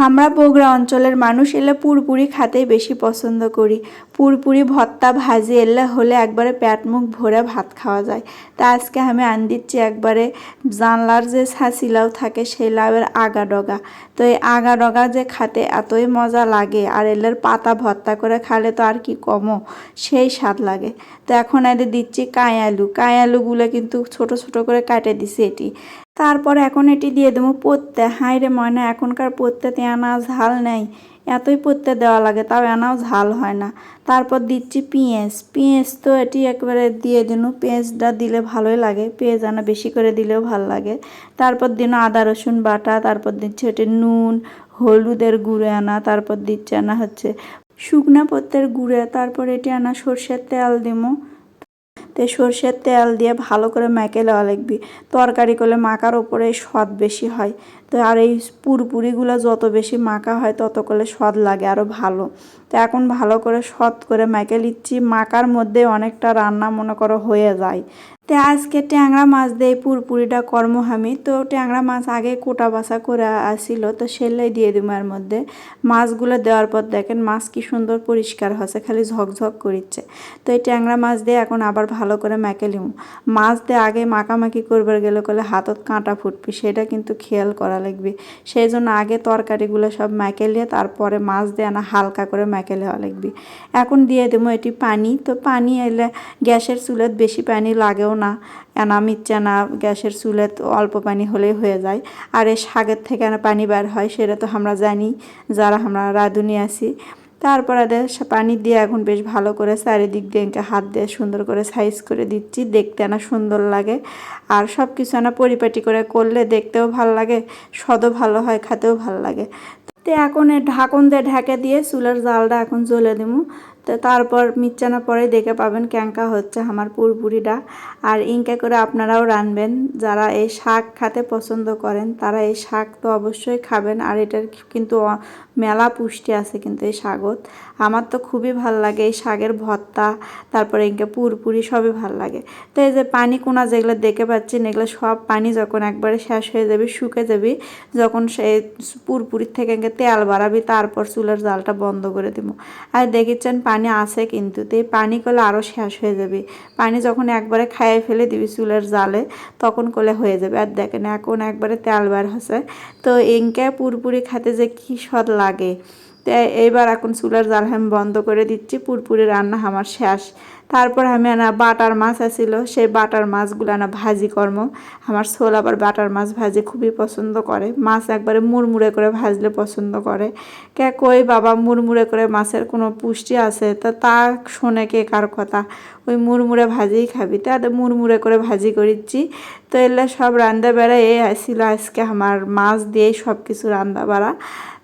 আমরা বগুড়া অঞ্চলের মানুষ এলে পুরপুরি খাতেই বেশি পছন্দ করি। পুরপুরি ভর্তা ভাজি এলে হলে একবারে পেট মুখ ভরে ভাত খাওয়া যায়। তা আজকে আমি আন দিচ্ছি একবারে জানলার যে ছাঁচি লাউ থাকে সেই লাউয়ের আগা ডগা তো এই আগা ডগা যে খাতে এতই মজা লাগে আর এলের পাতা ভর্তা করে খালে তো আর কি কমও সেই স্বাদ লাগে। তো এখন এদের দিচ্ছি কাঁই আলুগুলো কিন্তু ছোট ছোট করে কাটে দিছি এটি। তারপর এখন এটি দিয়ে দেবো পত্তে। হাই রে ময়না, এখনকার পত্তেতে আনা ঝাল নেই। এতই পত্তে দেওয়া লাগে, তাও এনাও ঝাল হয় না। তারপর দিচ্ছি পেঁয়াজ। পেঁয়াজ তো এটি একবারে দিয়ে দিন। পেঁয়াজটা দিলে ভালোই লাগে, পেঁয়াজ আনা বেশি করে দিলেও ভালো লাগে। তারপর দিন আদা, রসুন বাটা, তারপর দিচ্ছি এটি নুন, হলুদের গুঁড়ে আনা, তারপর দিচ্ছে আনা হচ্ছে শুকনা পত্তের গুঁড়ে, তারপর এটি আনা সর্ষের তেল দিমো। তো সর্ষের তেল দিয়ে ভালো করে মেখে নেওয়া লাগবে। তরকারি করলে মাখার ওপরে স্বাদ বেশি হয়। তো আর এই পুরপুরিগুলো যত বেশি মাখা হয়, তত করলে স্বাদ লাগে আরও ভালো। তো এখন ভালো করে সৎ করে মেখে নিচ্ছি। মাখার মধ্যে অনেকটা রান্না মনে করো হয়ে যায়। তো আজকে ট্যাংরা মাছ দিয়ে পুরপুরিটা কর্ম আমি তো ট্যাংরা মাছ আগে কোটা বাসা করে আসিল, তো সেলাই দিয়ে দিব এর মধ্যে। মাছগুলো দেওয়ার পর দেখেন মাছ কি সুন্দর পরিষ্কার হচ্ছে খালি ঝকঝক করিচ্ছে। তো এই ট্যাংরা মাছ দিয়ে এখন আবার ভালো করে মেখে লিম মাছ দিয়ে আগে মাখামাখি করবার গেলে করলে হাতত কাঁটা ফুটবি, সেটা কিন্তু খেয়াল করা লাগবে। সেই জন্য আগে তরকারিগুলো সব মেখে লিয়ে তারপরে মাছ দিয়ে আনা হালকা করে মেখে নেওয়া লাগবে। এখন দিয়ে দেবো এটি পানি। তো পানি এলে গ্যাসের চুলেত বেশি পানি লাগেও না। এনা মিচ্ছে না, গ্যাসের চুলে তো অল্প পানি হলেই হয়ে যায়। আর এই শাকের থেকে না পানি বার হয়, সেটা তো আমরা জানি, যারা আমরা রাঁধুনি আছি। তারপর পানি দিয়ে এখন বেশ ভালো করে চারিদিক দিয়ে হাত দিয়ে সুন্দর করে সাইজ করে দিচ্ছি, দেখতে না সুন্দর লাগে। আর সব কিছু না পরিপাটি করে করলে দেখতেও ভালো লাগে, স্বাদও ভালো হয়, খেতেও ভালো লাগে। তো এখন ঢাকন দিয়ে ঢেকে দিয়ে চুলের জালটা এখন জ্বলে দেবো তো তারপর মিচ্ছানা পরে দেখে পাবেন ক্যাঙ্কা হচ্ছে আমার পুরপুরিটা আর ইনকা করে আপনারাও রানবেন। যারা এই শাক খেতে পছন্দ করেন, তারা এই শাক তো অবশ্যই খাবেন। আর এটার কিন্তু মেলা পুষ্টি আছে কিন্তু এই শাকত আমার তো খুবই ভালো লাগে এই শাকের ভর্তা, তারপরে ইনকা পুরপুরি সবই ভালো লাগে। তো এই যে পানি কোনা যেগুলো দেখে পাচ্ছেন, এগুলো সব পানি যখন একবারে শেষ হয়ে যাবে, শুকে যাবি, যখন সে পুরপুরির থেকে তেল বাড়াবি, তারপর চুলের জালটা বন্ধ করে দিব। আর দেখেছেন পানি আছে কিন্তু, তো এই পানি করলে আরও শেষ হয়ে যাবে। পানি যখন একবারে খাইয়ে ফেলে দিবি চুলের জালে, তখন কলে হয়ে যাবে। আর দেখেন এখন একবারে তেল বার হচ্ছে তো এঙ্কা পুরপুরি খাতে যে কী স্বাদ লাগে। তো এইবার এখন চুলার জাল আমি বন্ধ করে দিচ্ছি, পুরপুরি রান্না আমার শেষ। তারপর আমি আনা বাটার মাছ আসিল সেই বাটার মাছগুলো আনা ভাজি কর্ম আমার ছোল আবার বাটার মাছ ভাজি খুবই পছন্দ করে। মাছ একবারে মুড়মুড়ে করে ভাজলে পছন্দ করে। কে কই বাবা, মুড়মুড়ে করে মাছের কোনো পুষ্টি আছে? তা তা শোনে কে কার কথা? ওই মুড়মুড়ে ভাজিই খাবি। তা মুড়মুড়ে করে ভাজি করিচ্ছি। তো এলে সব রান্না বেড়া এ আসিল আজকে আমার মাছ দিয়েই সব কিছু রান্না বাড়া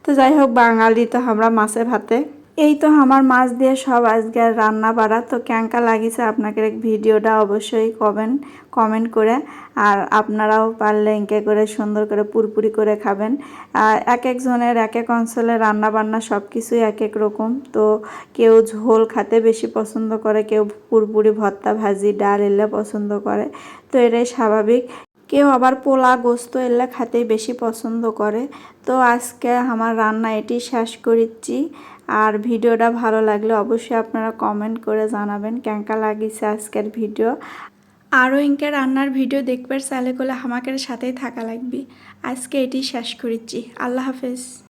তো যাই হোক, বাঙালি তো আমরা মাছে ভাতে। এই তো আমার মাছ দিয়ে সব আজকে রান্না বাড়া। তো ক্যাঙ্কা লাগিয়েছে আপনাকে ভিডিওটা অবশ্যই কবেন কমেন্ট করে। আর আপনারাও পারলে এঁকে করে সুন্দর করে পুরপুরি করে খাবেন। এক একজনের এক এক অঞ্চলে রান্না বান্না সব কিছুই এক এক রকম। তো কেউ ঝোল খেতে বেশি পছন্দ করে, কেউ পুরপুরি ভর্তা ভাজি, ডাল এলে পছন্দ করে। তো এটাই স্বাভাবিক। কেউ আবার পোলা গোস্ত এলে খাতেই বেশি পছন্দ করে। তো আজকে আমার রান্না এটি শেষ করিচ্ছি। আর ভিডিওটা ভালো লাগলে অবশ্যই আপনারা কমেন্ট করে জানাবেন কেঙ্কা লাগিছে আজকের ভিডিও। আরও ইনকে রান্নার ভিডিও দেখবার চাইলে করলে আমাকে সাথেই থাকা লাগবে। আজকে এটি শেষ করিচ্ছি। আল্লাহ হাফেজ।